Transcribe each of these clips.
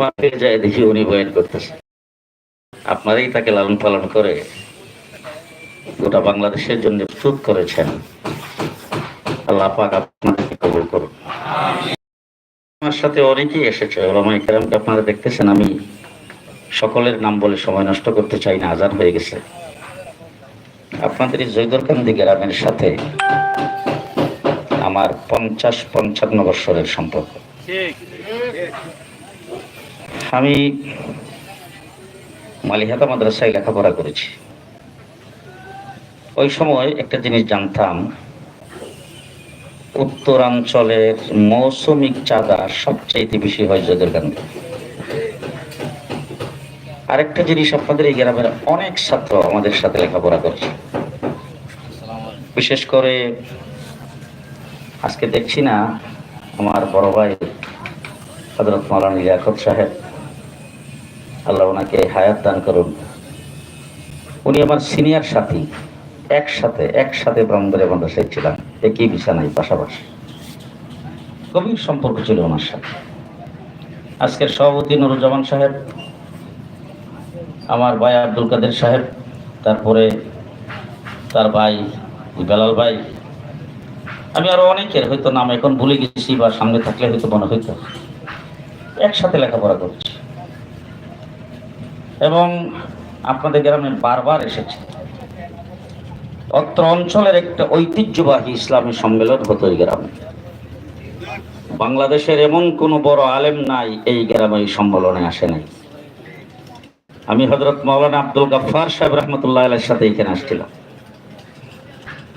মাহফিল যায় দেখি উনি বয়ান করতেছে। আপনারাই তাকে লালন পালন করে গোটা বাংলাদেশের জন্য প্রস্তুত করেছেন। আল্লাহ পাক কবুল করুন। আমার সাথে অনেকেই এসেছে ওলামাই কেরামকে আপনারা দেখতেছেন, আমি সকলের নাম বলে সময় নষ্ট করতে চাই না, আজান হয়ে গেছে। আপনাদের এই জৈদরকান্দি গ্রামের সাথে আমার পঞ্চাশ পঞ্চান্ন বৎসরের সম্পর্ক। আমি মালিহাতা মাদ্রাসায় লেখাপড়া করেছি। ওই সময় একটা জিনিস জানতাম, উত্তরাঞ্চলের মৌসুমিক চাঁদা সবচাইতে বেশি হয় জোদেরকান্দি আরেকটা জিনিস আপনাদের এই গ্রামের অনেক ছাত্র আমাদের সাথে লেখাপড়া করছে। বিশেষ করে আজকে দেখছি না, আমার বড় ভাই হজরত মৌলানা লিয়াকত সাহেব। আল্লাহ ওনাকে হায়াত দান করুন। উনি আমার সিনিয়র সাথী, একসাথে একসাথে ব্রহ্মবাড়ি মাদ্রাসায় ছিলাম। একই বিছানায় পাশাপাশি। গভীর সম্পর্ক ছিল ওনার সাথে। আজকের সভাপতি নুরুজ্জামান সাহেব, আমার ভাই আব্দুল কাদের সাহেব, তারপরে তার ভাই বেলাল ভাই। আমি আরও অনেকের হয়তো নাম এখন ভুলে গেছি বা সামনে থাকলে হয়তো মনে হইতো। একসাথে লেখাপড়া করছি। এবং আপনাদের গ্রামে বারবার এসেছে। অত্র অঞ্চলের একটা ঐতিহ্যবাহী ইসলামী সম্মেলন হতো এই গ্রামে। বাংলাদেশের এমন কোন বড় আলেম নাই এই গ্রামে এই সম্মেলনে আসে নাই। আমি হজরত মৌলানা আব্দুল গাফার সাহেব রহমতুল্লাহ আলের সাথে এখানে আসছিলাম।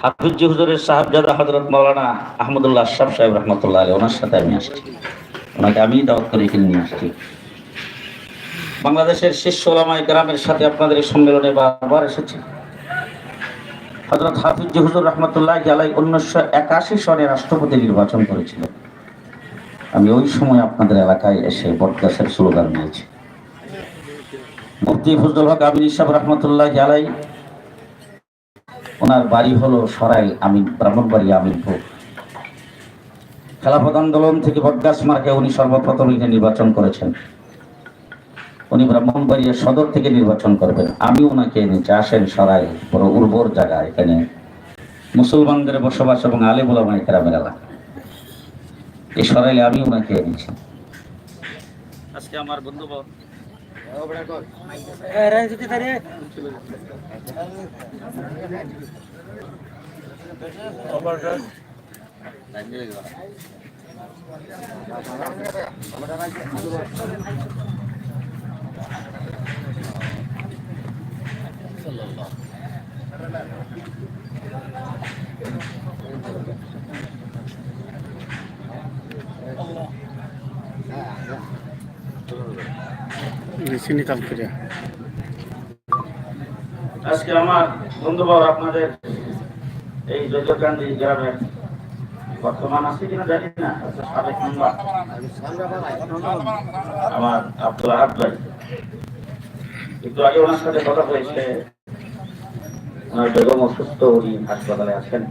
হাফিজি হুজুরের সাহেবজাদা হজরত মৌলানা আহমদুল্লাহ সাহেব রহমতুল্লাহ আলী ওনার সাথে আমি আসছি। ওনাকে আমি দাওয়াত করে এখানে নিয়ে আসছি। বাংলাদেশের শিষ্য ওলামাই গ্রামের সাথে আপনাদের এই সম্মেলনে বারবার এসেছি। হজরত হাফিজ হুজুর রহমতুল্লাহ আলাই উনিশশো একাশি সনে রাষ্ট্রপতি নির্বাচন করেছিলেন। আমি ওই সময় আপনাদের এলাকায় এসে বটগাছের স্লোগান নিয়েছি মুফতি ফজলুল হক আমিন ইসাব রহমতুল্লাহ আলাই ওনার বাড়ি হলো সরাইল আমিন, ব্রাহ্মণবাড়ি আমিনপুর। খেলাফত আন্দোলন থেকে বটগাছ মার্কে উনি সর্বপ্রথম নির্বাচন করেছেন। উনি ব্রাহ্মণবাড়িয়া সদর থেকে নির্বাচন করবেন। আমি ওনাকে এনেছি আসেন সরাই বড় উর্বর জায়গা এখানে। মুসলমানদের বসবাস এবং আলে আলিমুলামাই কেরামের এলাকা। এই সরাইলে আমি ওনাকে এনেছি। আজকে আমার বন্ধু বেশি নিকাল করে আজকে আমার বন্ধু আপনাদের এই জয়কান্দি গ্রামের বর্তমান আছে কিনা জানি না আচ্ছা, সাবেক আমার আব্দুল আহাদ ভাই। একটু আগে ওনার সাথে কথা হয়েছে। ওনার বেগম অসুস্থ উনি হাসপাতালে আছেন।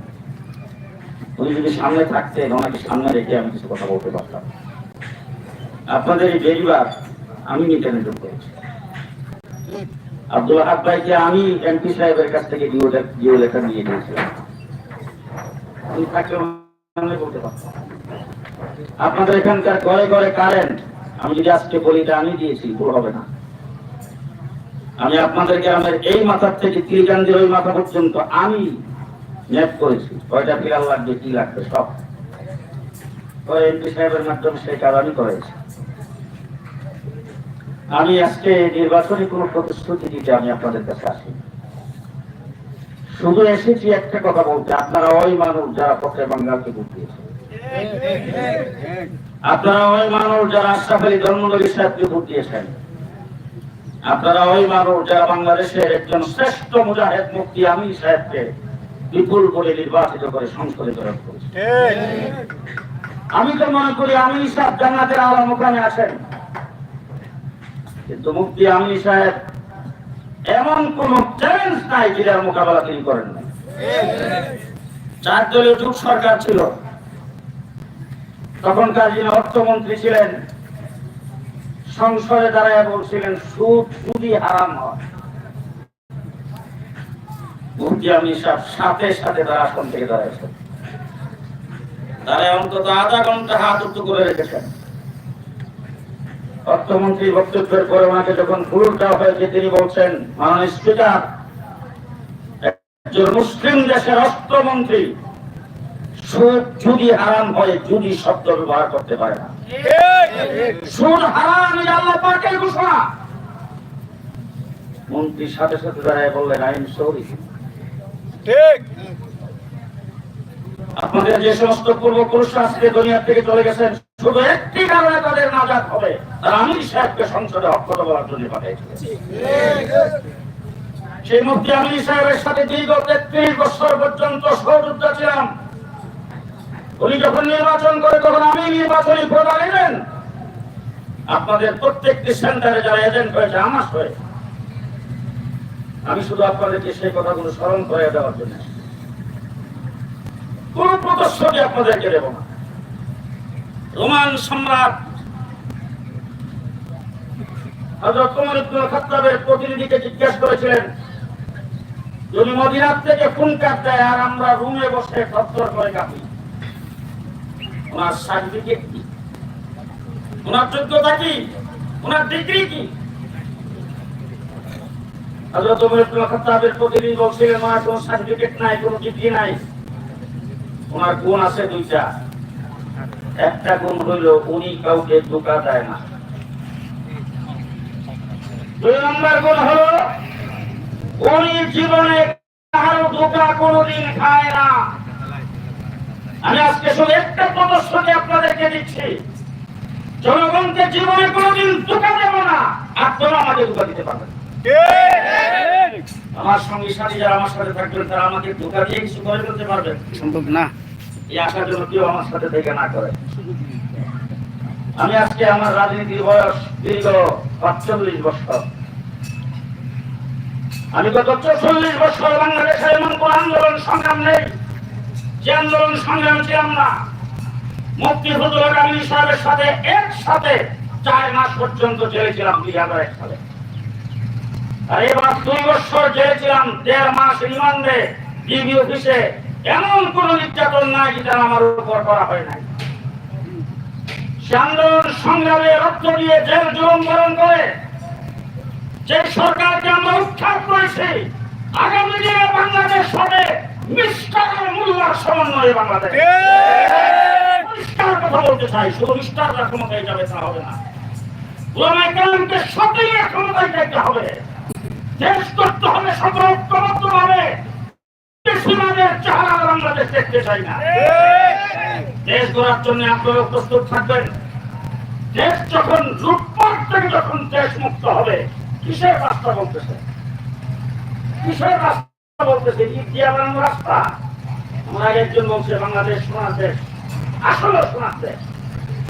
উনি যদি সামনে থাকতেন ওনাকে সামনে রেখে আমি কিছু কথা বলতে পারতাম। আপনাদের এই বেরিবার আমি ইন্টারনেট করেছি আব্দুল আহাদ ভাইকে আমি এমপি সাহেবের কাছ থেকে জিও লেখ- নিয়ে পারতাম। আপনাদের এখানকার ঘরে ঘরে কারেন্ট আমি যদি আজকে বলি এটা আমি দিয়েছি, ভুল হবে না। আমি আপনাদের গ্রামের এই মাথার থেকে তিলকান্দির ওই মাথা পর্যন্ত আমি ম্যাপ করেছি। কয়টা পিলার লাগবে, কি লাগবে, সব। এমপি সাহেবের মাধ্যমে সেই কাজ আমি করেছি। আমি আজকে নির্বাচনী কোনো প্রতিশ্রুতি দিতে আমি আপনাদের কাছে আসি শুধু এসেছি একটা কথা বলতে, আপনারা ওই মানুষ যারা পক্ষে বাঙ্গালকে ভোট দিয়েছেন। আপনারা ওই মানুষ যারা আশরাফ আলী জন্মনবী সাহেবকে ভোট দিয়েছেন। আপনারা ওই মানুষ যারা বাংলাদেশের একজন শ্রেষ্ঠ মুজাহেদ মুক্তি আমি সাহেবকে বিপুল করে নির্বাচিত করে সংসদে প্রেরণ করেছেন আমি তো মনে করি আমি সাহেব জান্নাতের আলা ওখানে আছেন। কিন্তু মুক্তি আমিনী সাহেব এমন কোন চ্যালেঞ্জ নাই যেটার মোকাবেলা তিনি করেন না চার দলীয় জোট সরকার ছিল। তখনকার যিনি অর্থমন্ত্রী ছিলেন, সংসদে দাঁড়ায় বলছিলেন, সুদ সুদি হারাম হয়। সাথে সাথে তার আসন থেকে দাঁড়াইছেন দাঁড়ায় অন্তত আধা ঘণ্টা হাত উঁচু করে রেখেছেন। অর্থমন্ত্রী বক্তব্যের পরে ওনাকে যখন দেওয়া হয়েছে, তিনি বলছেন, মাননীয় স্পিকার, একজন মুসলিম দেশের অর্থমন্ত্রী সুদ যদি হারাম হয়, যদি শব্দ ব্যবহার করতে পারে না। সুদ হারাম আল্লাহ পাকের ঘোষণা। মন্ত্রীর সাথে সাথে দাঁড়ায় বললেন আইন সৌরি আপনাদের যে সমস্ত পূর্বপুরুষরা আজকে দুনিয়া থেকে চলে গেছেন, শুধু একটি কারণে তাদের নাজাত হবে তারা আমির সাহেবকে সংসদে অক্ষত বলার জন্য পাঠিয়েছিলেন সেই মুক্তি আমির সাহেবের সাথে দীর্ঘ তেত্রিশ বছর পর্যন্ত সহযোদ্ধা ছিলাম। উনি যখন নির্বাচন করে, তখন আমি নির্বাচনী প্রধান এলেন। আপনাদের প্রত্যেকটি সেন্টারে যারা এজেন্ট হয়েছে, আমার হয়ে। আমি শুধু আপনাদেরকে সেই কথাগুলো স্মরণ করে দেওয়ার জন্য কোন প্রদর্শনী আপনাদেরকে দেব না। রোমান সম্রাট প্রতিনিধিকে আর আমরা ওনার সার্টিফিকেট ওনার ওনার কি? প্রতিনিধি বলছিলেন ওনার কোনো সার্টিফিকেট নাই, কোনো ডিগ্রি নাই। ওনার গুণ আছে দুইটা। একটা গুণ হইল উনি কাউকে ধোকা দেয় না। দুই নম্বর গুণ হলো, উনি জীবনে কারও ধোকা কোনোদিন খায় না। আমি আজকে শুধু একটা প্রদর্শনী আপনাদেরকে দিচ্ছি। জনগণকে জীবনে কোনোদিন ধোকা দেব না, আর তোরা আমাকে ধোকা দিতে পারবে। আমার সঙ্গী সাথী যারা আমার সাথে থাকবেন তারা আমাকে ধোকা দিয়ে কিছু করে ফেলতে পারবেন সম্ভব না। এই আশার জন্য কেউ আমার সাথে থেকে না করে। আমি আজকে আমার রাজনীতির বয়স দীর্ঘ পাঁচচল্লিশ বছর। আমি গত চল্লিশ বছর বাংলাদেশে এমন কোন আন্দোলন সংগ্রাম নেই যে আন্দোলন সংগ্রাম ছিলাম না। মুক্তি হুজুর আলী সাহেবের সাথে একসাথে চার মাস পর্যন্ত জেলে ছিলাম দুই হাজার এক সালে। আর এবার দুই বছর জেলে ছিলাম দেড় মাস রিমান্ডে ডিবি অফিসে। এমন কোন নির্যাতন নাই যেটা আমার উপর করা হয় নাই। আন্দোলন সংগ্রামে রক্ত দিয়ে জেল জুলুম বরণ করে যে সরকারকে আমরা উৎখাত করেছি আগামী দিনে বাংলাদেশ হবে মিস্টার মোল্লার সমন্বয়ে বাংলাদেশ। পরিষ্কার কথা বলতে চাই শুধু মিস্টাররা ক্ষমতায় যাবে তা হবে না। ওলামায়ে কেরামকে সঠিক ক্ষমতায় যেতে হবে। দেশ করতে হবে সতর্কবদ্ধ ভাবে। সীমাদের চেহারা বাংলাদেশ দেখতে চাই না। দেশ গড়ার জন্য আপনারা প্রস্তুত থাকবেন। দেশ যখন লুটপাট থেকে যখন দেশ মুক্ত হবে, কিসের রাস্তা বলতেছে? কিসের রাস্তা বলতেছে? ইট বানানো রাস্তা? একজন বলছে, বাংলাদেশ সোনার দেশ। আসলে সোনার দেশ।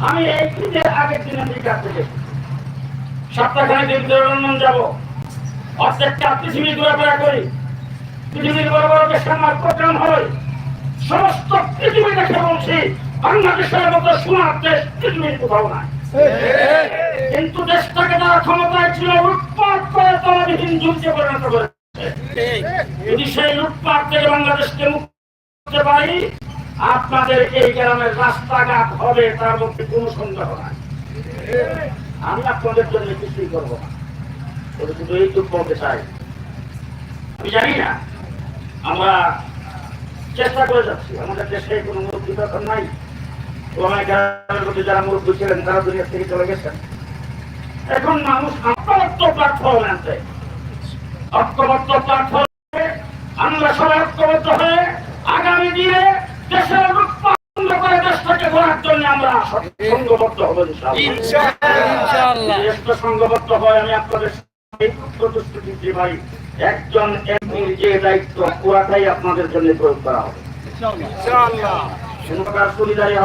আমি এই ঈদের আগের দিন আমেরিকা থেকে সপ্তাহখানে দিন যাব। সমস্ত পৃথিবী দেখে বলছি, বাংলাদেশের মতো সোনার দেশ পৃথিবীর কোথাও নাই। কিন্তু দেশটাকে তারা ক্ষমতায় ছিল, লুটপাট করে তলাবিহীন যুদ্ধে পরিণত করেছে। যদি সেই লুটপাট থেকে বাংলাদেশকে মুক্ত করতে আপনাদের এই গ্রামের রাস্তাঘাট হবে, তার মধ্যে কোনো সন্দেহ নাই। আমি আপনাদের জন্য কিছুই করব না। তবে শুধু এইটুকু বলতে চাই। আমি জানি না আমরা চেষ্টা করে যাচ্ছি আমাদের দেশে কোনো মুরব্বী তখন নাই। ওলামায়ে কেরামের মধ্যে যারা মুরব্বী ছিলেন তারা দুনিয়া থেকে চলে গেছেন। এখন মানুষ ঐক্যবদ্ধ প্ল্যাটফর্ম আনতে ঐক্যবদ্ধ প্ল্যাটফর্মে আমরা সবাই ঐক্যবদ্ধ হয়ে আগামী দিনে দেশের লুটপাট করে দেশটাকে গড়ার জন্য আমরা সংঘবদ্ধ হব ইনশাআল্লাহ। দেশটা সংঘবদ্ধ হয় আমি আপনাদের প্রতিশ্রুতি ভাই একজন এমপির যে দায়িত্ব পুরাটাই আপনাদের জন্য প্রয়োগ করা হবে। সুবিধাই